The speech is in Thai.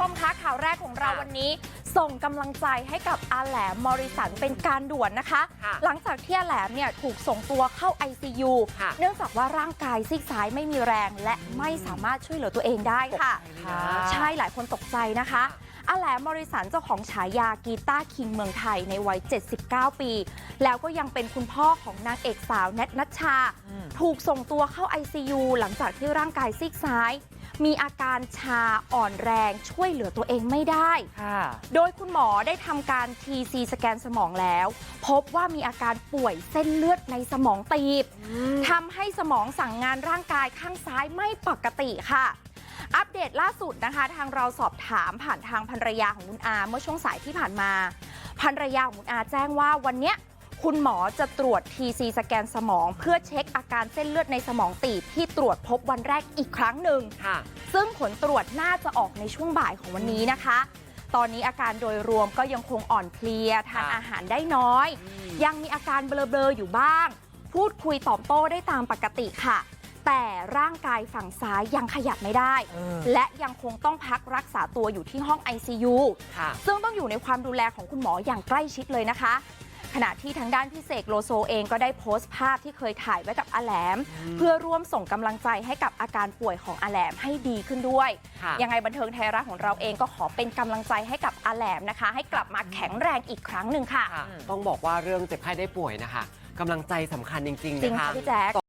ชมคะข่าวแรกของเราค่ะวันนี้ ส่งกำลังใจให้กับอาแหลมมอริสันเป็นการด่วนนะคะค่ะหลังจากที่อาแหลมเนี่ยถูกส่งตัวเข้า ICU ค่ะเนื่องจากว่าร่างกายซีกซ้ายไม่มีแรงและไม่สามารถช่วยเหลือตัวเองได้ค่ะค่ะ ใช่หลายคนตกใจนะคะอาแหลมมอริสันเจ้าของฉายากีตาร์คิงเมืองไทยในวัย 79 ปี แล้วก็ยังเป็นคุณพ่อของนางเอกสาวแนทนัชชา ถูกส่งตัวเข้า ICU หลังจากที่ร่างกายซีกซ้าย มีอาการชาอ่อนแรงช่วยเหลือตัวเองไม่ได้ค่ะโดยคุณหมอได้ทำการ TC สแกนสมองแล้ว พบว่ามีอาการป่วยเส้นเลือดในสมองตีบทำให้สมองสั่งงานร่างกายข้างซ้ายไม่ปกติค่ะ อัปเดตล่าสุดนะคะ ทางเราสอบถามผ่านทางภรรยาของคุณอาเมื่อช่วงสายที่ผ่านมาภรรยาของคุณอาแจ้งว่าวันเนี้ย คุณหมอจะตรวจ TC สแกนสมอง เพื่อเช็คอาการเส้นเลือดในสมองตีบที่ตรวจพบวันแรกอีกครั้งหนึ่งค่ะซึ่งผลตรวจน่าจะออกในช่วงบ่ายของวันนี้นะคะ ตอนนี้อาการโดยรวมก็ยังคงอ่อนเพลียทานค่ะอาหารได้น้อย ยังมีอาการเบลอๆอยู่บ้าง พูดคุยตอบโต้ได้ตามปกติค่ะแต่ร่างกายฝั่งซ้ายยังขยับไม่ได้เออและยังคงต้องพักรักษาตัวอยู่ที่ห้อง ICU ค่ะซึ่งต้องอยู่ในความดูแลของคุณหมออย่างใกล้ชิดเลยนะคะ ขณะที่ทางด้านพี่เสกโลโซเองก็ได้โพสต์ภาพที่เคยถ่ายไว้กับอาแหลม เพื่อร่วมส่งกำลังใจให้กับอาการป่วยของอาแหลมให้ดีขึ้นด้วยค่ะยังไงบันเทิงไทยรัฐของเราเองก็ขอเป็นกำลังใจให้กับอาแหลมนะคะ ให้กลับมาแข็งแรงอีกครั้งหนึ่งค่ะค่ะต้องบอกว่าเรื่องเจ็บไข้ได้ป่วยนะคะกำลังใจสำคัญจริงๆจริงนะคะค่ะพี่แจ๊ค